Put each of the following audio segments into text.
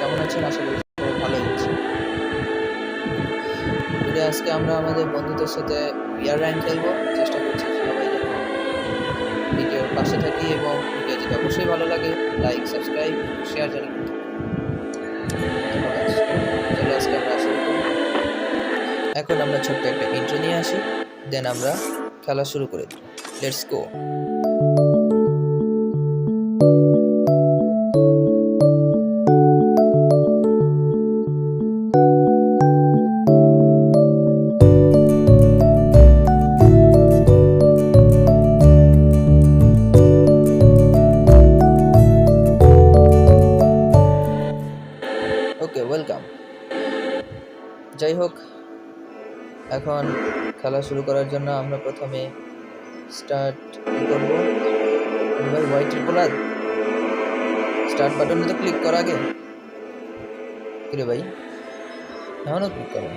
কেমন আছেন? আশা করি সবাই ভালো আছে টুডে আজকে আমরা আমাদের বন্ধুদের সাথে বিয়ার র্যাঙ্ক খেলব। চেষ্টা করছি সবাই যেন ভিডিওর পাশে থাকি এবং ভিডিও অবশ্যই ভালো লাগে। লাইক সাবস্ক্রাইব শেয়ার জানি। চলো আজকে আমরা এখন আমরা ছোট্ট একটা ইন্ট্রো নিয়ে আসি। দেন আমরা খেলা শুরু করে দিই লেটস গো যাই হোক, এখন খেলা শুরু করার জন্য আমরা প্রথমে স্টার্ট করব। ভাই হোয়াইট ট্রিপলার স্টার্ট বাটনে তো ক্লিক করা আগে। কিরে ভাই? এখনও ক্লিক করো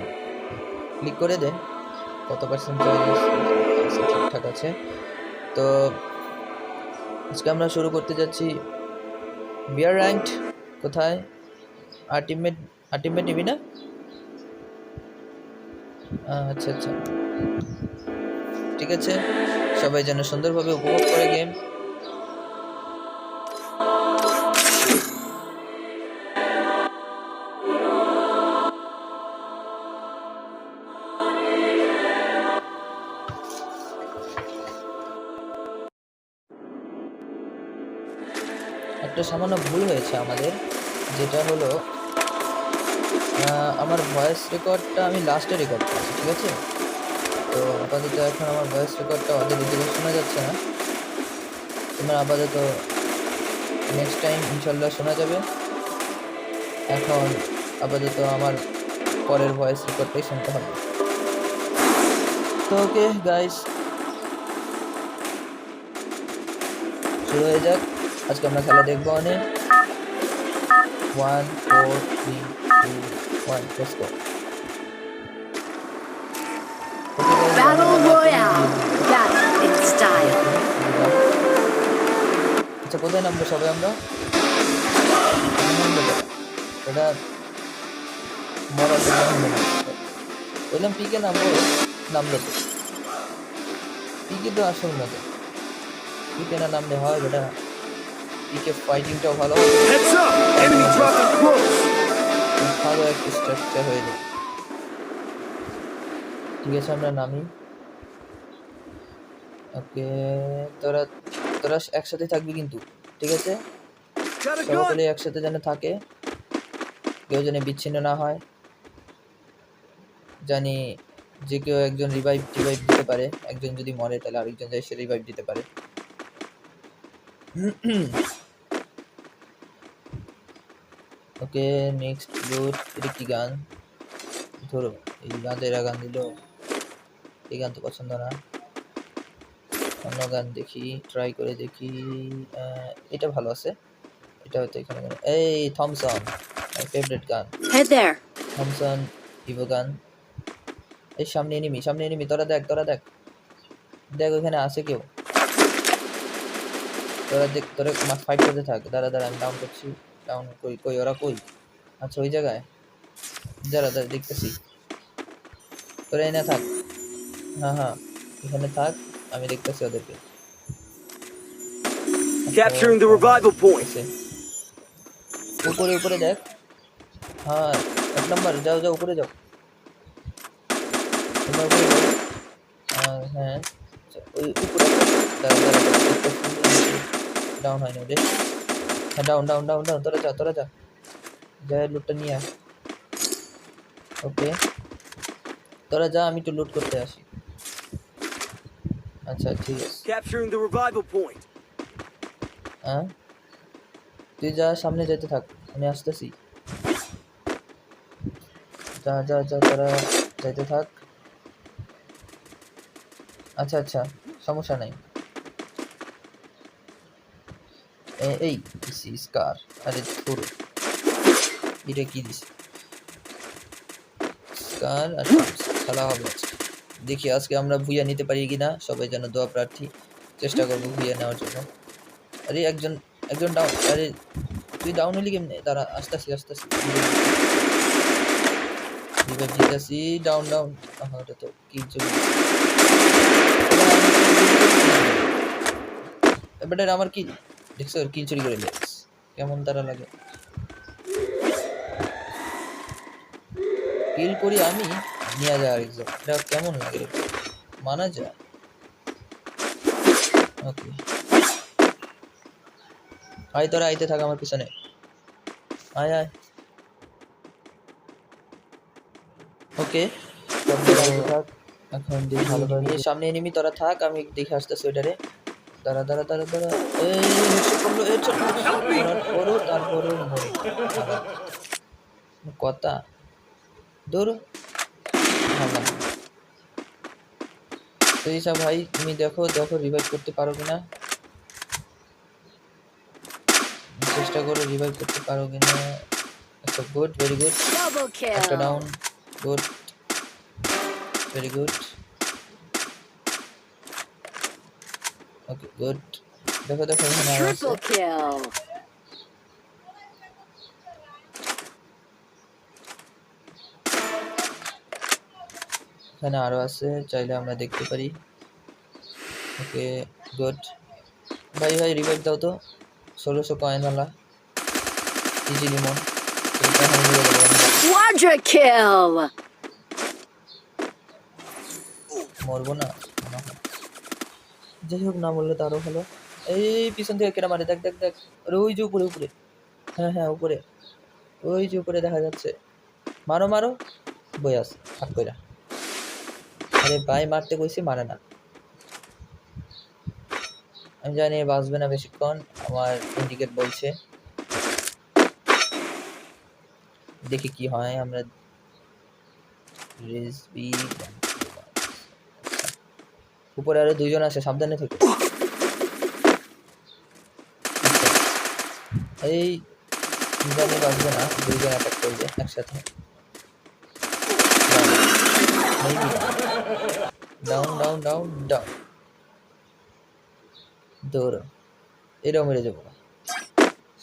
ক্লিক করে দে। কত পার্সেন্ট ঠিকঠাক আছে। তো আজকে আমরা শুরু করতে যাচ্ছি। বিয়ার র্যাঙ্কড কোথায়? আলটিমেট আলটিমেট নিবি না? আচ্ছা আচ্ছা। ঠিক আছে। সবাই যেন সুন্দরভাবে উপভোগ করে গেম একটা সামান্য ভুল হয়েছে আমাদের, যেটা হলো আমার ভয়েস রেকর্ডটা আমি লাস্টে রেকর্ড করছি, ঠিক আছে? তো আপাতত এখন আমার ভয়েস রেকর্ডটা অত দিকে শোনা যাচ্ছে না। তোমার আপাতত নেক্সট টাইম ইনশাল্লাহ শোনা যাবে। এখন আপাতত আমার পরের ভয়েস রেকর্ডটাই শুনতে হবে। তো ওকে গাইস শুরু হয়ে যাক। আজকে আমরা খেলা দেখব অনেক। One four three two one let's go Battle Royale. Battle in style. আচ্ছা কোথায় নামবো সবাই আমরা? এটা মরার বললাম পিকে নামবো? নামলো তো। পিকে তো আসল না পিকে না নামলে হয় বেটা। পিকে ফাইটিংটাও ভালো! ভালো একটা স্ট্রাকচার হয়ে যায়। ঠিক আছে আমরা নামি। ওকে তোরা তোরা একসাথে থাকবি কিন্তু ঠিক আছে? সকলে একসাথে যেন থাকে কেউ যেন বিচ্ছিন্ন না হয়। জানি যে কেউ একজন রিভাইভ রিভাইভ দিতে পারে। একজন যদি মরে তাহলে আরেকজন যায় সে রিভাইভ দিতে পারে। ওকে নেক্সট লুট এটা কি গান। ধরো এই গান তো এরা গান দিল। এই গান তো পছন্দ না। অন্য গান দেখি ট্রাই করে দেখি। এটা ভালো আছে। এটা হয়তো এখানে এই Thompson my favourite gun. Thompson Evo gun. এই সামনে এনিমি সামনে এনিমি তোরা দেখ তোরা দেখ। দেখ ওখানে আছে কেউ। তোরা দেখ তোরা ফাইট করতে থাক। দাঁড়া দাঁড়া আমি ডাউন করছি। ডাউন কই কই ওরা কই? আচ্ছা ওই জায়গায়? দাঁড়া দাঁড়া দেখতেছি। তোরা এনে থাক। হ্যাঁ হ্যাঁ এখানে থাক আমি দেখতেছি ওদেরকে। Capturing the revival point. উপরে উপরে দেখ। হ্যাঁ এক নম্বর যাও যাও উপরে যাও। তোমার উপরে যাও। হ্যাঁ আচ্ছা, ওই উপরে। ডাউন হয় না রে হ্যাঁ ডাউন ডাউন ডাউন ডাউন তোরা যা তোরা যা। যা লুটটা নিয়ে আয়। ওকে তোরা যা আমি একটু লুট করতে আসি। আচ্ছা ঠিক আছে। Capturing the revival point. হ্যাঁ? তুই যা সামনে যেতে থাক আমি আসতেছি। যা যা যা তারা যাইতে থাক। আচ্ছা আচ্ছা সমস্যা নাই। এই স্কার। আরে, ধরো। এটা কি দিস স্কার আর। খেলা হবে দেখি আজকে আমরা ভুইয়া নিতে পারি কিনা, সবাই যেন দোয়া প্রার্থী। চেষ্টা করব ভুইয়া নেওয়ার জন্য। আরে, একজন একজন ডাউন আরে, তুই ডাউন হলি কেমনে? তারা আস্তে আস্তে আস্তে আস্তে এবার ডাউন ডাউন ওটা তো কি চলে আমার কি? দেখছ কিল চুরি করে লেগেছে কেমন তারা লাগে? কিল করি আমি নিয়ে যায় আরেকজন এটা কেমন লাগে মানা যায়। ওকে আয় তোরা আইতে থাক আমার পিছনে। আয় আয়। ওকে এখন দেখি। ভালো সামনে এনিমি তোরা থাক আমি দেখে আসতেছি ওইটারে। দাঁড়া দাঁড়া দাঁড়া দাঁড়া। এই করল করো মরে। কথা। ভালো। তো এইসব ভাই তুমি দেখো দেখো রিভাইভ করতে পারো কিনা? চেষ্টা করো রিভাইভ করতে পারো কিনা? আচ্ছা গুড ভেরি গুড একটা down good very good okay good দেখো দেখো এখানে আরও আছে। Triple kill. এখানে আরও আছে চাইলে আমরা দেখতে পারি। ওকে গুড ভাই ভাই রিভাইভ দাও তো। ষোলোশো কয়েন ইজি লিমন মরবো না। যাই হোক, না বললে তো ভালো। এই পিছন থেকে কেটে মারে, দেখ দেখ দেখ। ওই যে উপরে উপরে। হ্যাঁ হ্যাঁ উপরে। ওই যে উপরে দেখা যাচ্ছে। মারো মারো। বই হাত কইরা। আরে ভাই, মারতে কইছি, মারে না। আমি জানি বাঁচবে না বেশিক্ষণ, আমার ইন্ডিকেট বলছে। দেখি কি হয়, আমরা রিজবি উপরে আরও দুইজন আছে, সাবধানে থেকে। এই জানি বাঁচবে না, দুইজন অ্যাটাক করবে একসাথে। ডাউন ডাউন ডাউন ডাউন দৌড়ো। এটাও মেরে যাব।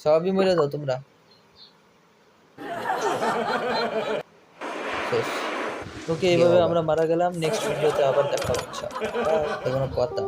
সবই মেরে দাও তোমরা। শেষ। ওকে এইভাবে আমরা মারা গেলাম নেক্সট ভিডিওতে আবার দেখা হচ্ছে কোনো কথা।